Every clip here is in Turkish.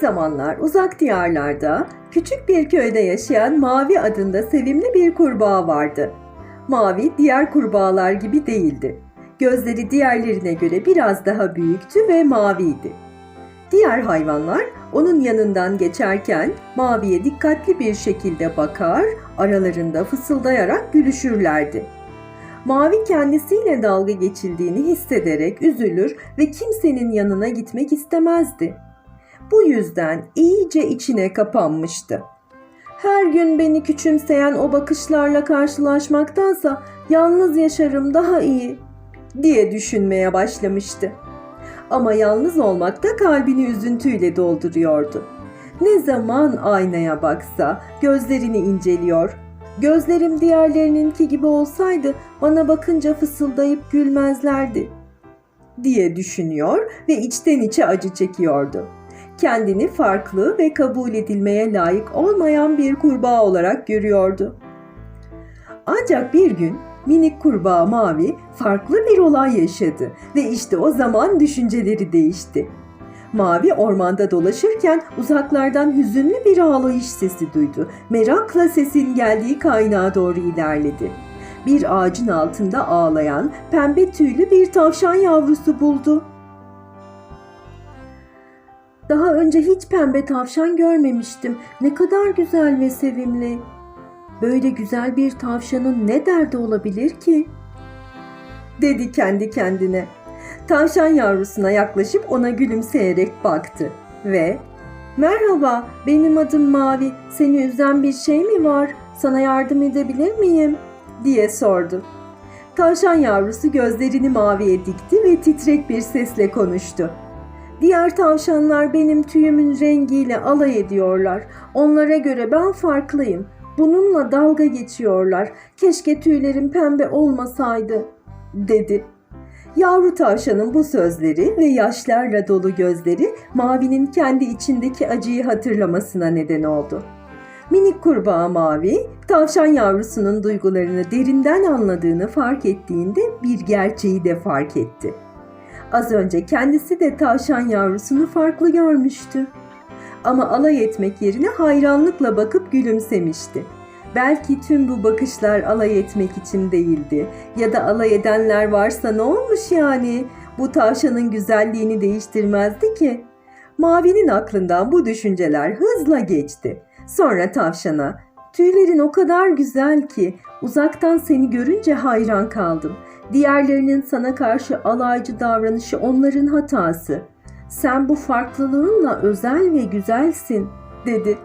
zamanlar uzak diyarlarda küçük bir köyde yaşayan Mavi adında sevimli bir kurbağa vardı. Mavi diğer kurbağalar gibi değildi. Gözleri diğerlerine göre biraz daha büyüktü ve maviydi. Diğer hayvanlar onun yanından geçerken Mavi'ye dikkatli bir şekilde bakar, aralarında fısıldayarak gülüşürlerdi. Mavi kendisiyle dalga geçildiğini hissederek üzülür ve kimsenin yanına gitmek istemezdi. Bu yüzden iyice içine kapanmıştı. Her gün beni küçümseyen o bakışlarla karşılaşmaktansa yalnız yaşarım daha iyi diye düşünmeye başlamıştı. Ama yalnız olmak da kalbini üzüntüyle dolduruyordu. Ne zaman aynaya baksa gözlerini inceliyor. Gözlerim diğerlerininki gibi olsaydı bana bakınca fısıldayıp gülmezlerdi diye düşünüyor ve içten içe acı çekiyordu. Kendini farklı ve kabul edilmeye layık olmayan bir kurbağa olarak görüyordu. Ancak bir gün minik kurbağa Mavi farklı bir olay yaşadı ve işte o zaman düşünceleri değişti. Mavi ormanda dolaşırken uzaklardan hüzünlü bir ağlayış sesi duydu. Merakla sesin geldiği kaynağa doğru ilerledi. Bir ağacın altında ağlayan pembe tüylü bir tavşan yavrusu buldu. Daha önce hiç pembe tavşan görmemiştim. Ne kadar güzel ve sevimli. Böyle güzel bir tavşanın ne derdi olabilir ki? Dedi kendi kendine. Tavşan yavrusuna yaklaşıp ona gülümseyerek baktı ve "Merhaba, benim adım Mavi. Seni üzen bir şey mi var? Sana yardım edebilir miyim?" diye sordu. Tavşan yavrusu gözlerini maviye dikti ve titrek bir sesle konuştu. Diğer tavşanlar benim tüyümün rengiyle alay ediyorlar. Onlara göre ben farklıyım. Bununla dalga geçiyorlar. Keşke tüylerim pembe olmasaydı, dedi. Yavru tavşanın bu sözleri ve yaşlarla dolu gözleri Mavi'nin kendi içindeki acıyı hatırlamasına neden oldu. Minik kurbağa Mavi, tavşan yavrusunun duygularını derinden anladığını fark ettiğinde bir gerçeği de fark etti. Az önce kendisi de tavşan yavrusunu farklı görmüştü. Ama alay etmek yerine hayranlıkla bakıp gülümsemişti. Belki tüm bu bakışlar alay etmek için değildi. Ya da alay edenler varsa ne olmuş yani? Bu tavşanın güzelliğini değiştirmezdi ki. Mavi'nin aklından bu düşünceler hızla geçti. Sonra tavşana, tüylerin o kadar güzel ki uzaktan seni görünce hayran kaldım. Diğerlerinin sana karşı alaycı davranışı onların hatası. Sen bu farklılığınla özel ve güzelsin, dedi.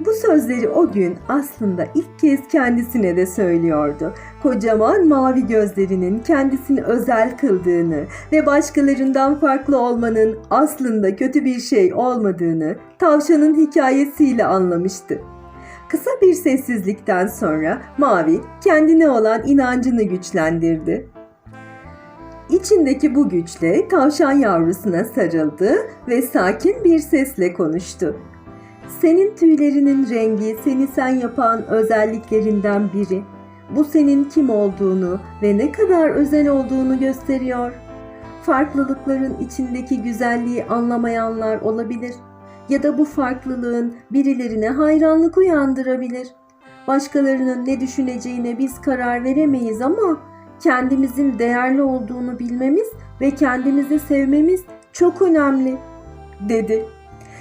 Bu sözleri o gün aslında ilk kez kendisine de söylüyordu. Kocaman mavi gözlerinin kendisini özel kıldığını ve başkalarından farklı olmanın aslında kötü bir şey olmadığını tavşanın hikayesiyle anlamıştı. Kısa bir sessizlikten sonra Mavi kendine olan inancını güçlendirdi. İçindeki bu güçle tavşan yavrusuna sarıldı ve sakin bir sesle konuştu. Senin tüylerinin rengi seni sen yapan özelliklerinden biri. Bu senin kim olduğunu ve ne kadar özel olduğunu gösteriyor. Farklılıkların içindeki güzelliği anlamayanlar olabilir ya da bu farklılığın birilerine hayranlık uyandırabilir. Başkalarının ne düşüneceğine biz karar veremeyiz ama kendimizin değerli olduğunu bilmemiz ve kendimizi sevmemiz çok önemli, dedi.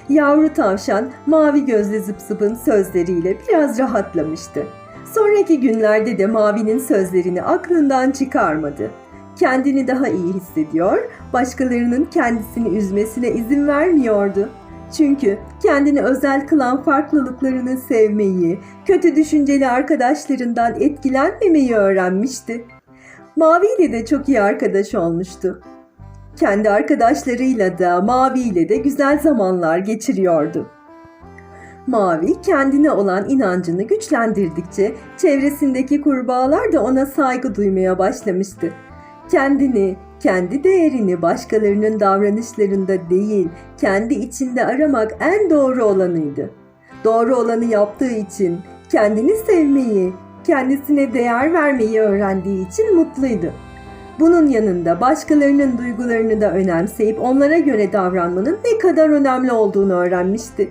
Yavru tavşan mavi gözlü zıpzıpın sözleriyle biraz rahatlamıştı. Sonraki günlerde de Mavi'nin sözlerini aklından çıkarmadı. Kendini daha iyi hissediyor, başkalarının kendisini üzmesine izin vermiyordu. Çünkü kendini özel kılan farklılıklarını sevmeyi, kötü düşünceli arkadaşlarından etkilenmemeyi öğrenmişti. Mavi ile de çok iyi arkadaş olmuştu. Kendi arkadaşlarıyla da Mavi ile de güzel zamanlar geçiriyordu. Mavi kendine olan inancını güçlendirdikçe çevresindeki kurbağalar da ona saygı duymaya başlamıştı. Kendini, kendi değerini başkalarının davranışlarında değil, kendi içinde aramak en doğru olanıydı. Doğru olanı yaptığı için kendini sevmeyi, kendisine değer vermeyi öğrendiği için mutluydu. Bunun yanında başkalarının duygularını da önemseyip onlara göre davranmanın ne kadar önemli olduğunu öğrenmişti.